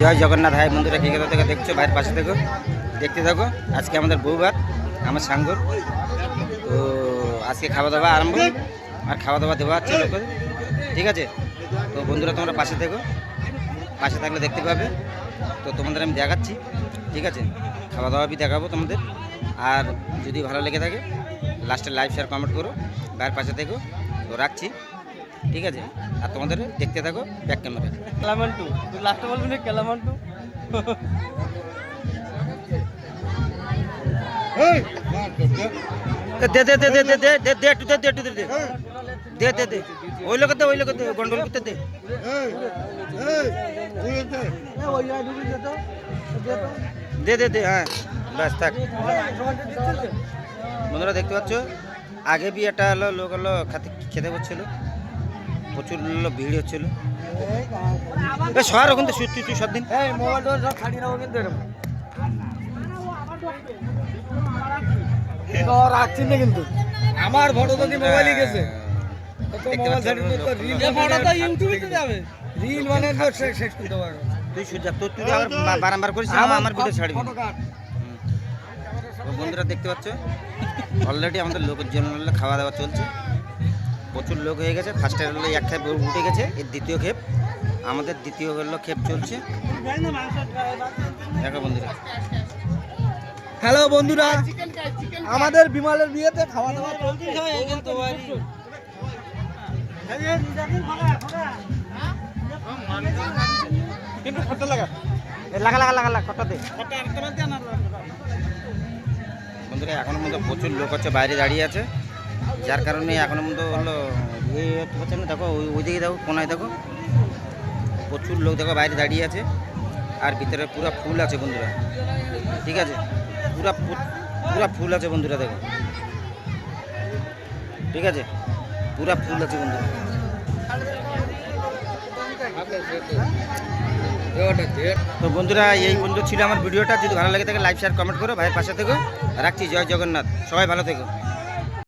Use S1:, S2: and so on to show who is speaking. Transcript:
S1: জয় জগন্নাথ ভাই বন্ধুরা কে কোথা থেকে দেখছ? ভাইয়ের পাশে থেকো দেখতে থাকো। আজকে আমাদের বউবার আমার সাঙ্গর। তো আজকে খাওয়া দাওয়া আরম্ভ, আর খাওয়া দাওয়া দেওয়া হচ্ছে ঠিক আছে? তো বন্ধুরা, তোমরা পাশে থেকো। পাশে থাকলে দেখতে পাবে। তো তোমাদের আমি দেখাচ্ছি। ঠিক আছে? খাওয়া দাওয়া বি দেখাবো তোমাদের। আর যদি ভালো লেগে থাকে লাস্টে লাইভ শেয়ার কমেন্ট করো। ভাইয়ের পাশে থেকো। তো রাখছি। ঠিক আছে আর তোমাদের দেখতে থাকো ব্যাক ক্যামেরা
S2: কেলামান্টু তুই লাস্টে বলবি না কেলামান্টু
S1: দে দে দে দে দে দে দে দে একটু দে দে একটু দে দে দে দে দে ওই লোক দে ওই লোক দে গন্ডল করতে দে দে দে দে হ্যাঁ ব্যাস থাক বন্ধুরা দেখতে পাচ্ছ আগে বি একটা হলো লোক হলো খাতে খেতে করছিল প্রচুর ভিড় হচ্ছিল। সবার ওখান থেকে সুস্থ তুই সব দিন
S2: কিন্তু। আমার ফটো তো মোবাইলে গেছে।
S1: বন্ধুরা দেখতে পাচ্ছ অলরেডি আমাদের লোকের জন্য খাওয়া দাওয়া চলছে। প্রচুর লোক হয়ে গেছে। ফার্স্টের হলো এক খেপ উঠে গেছে এর দ্বিতীয় ক্ষেপ আমাদের দ্বিতীয় হলো ক্ষেপ চলছে। দেখো বন্ধুরা।
S2: হ্যালো বন্ধুরা। আমাদের বিমালের বিয়েতে খাওয়া দাওয়া চলছে লাগা।
S1: এ লাগা লাগা লাগা লাগা কটা দে। বন্ধুরা এখনও মধ্যে প্রচুর লোক হচ্ছে বাইরে দাঁড়িয়ে আছে। যার কারণে এখনও মধ্যে হলো ইয়ে পারছে না, দেখো, ওই ওইদিকে দেখো, কোনায় দেখো, প্রচুর লোক দেখো বাইরে দাঁড়িয়ে আছে, আর ভিতরে পুরো ফুল আছে বন্ধুরা, ঠিক আছে? পুরা পুরা ফুল আছে বন্ধুরা, দেখো, ঠিক আছে? পুরা ফুল আছে বন্ধুরা। তো বন্ধুরা, এই বন্ধু ছিল আমার ভিডিওটা, যদি ভালো লাগে থাকে লাইক শেয়ার কমেন্ট করো, ভাইয়ের পাশে থেকো। রাখছি, জয় জগন্নাথ, সবাই ভালো থেকো।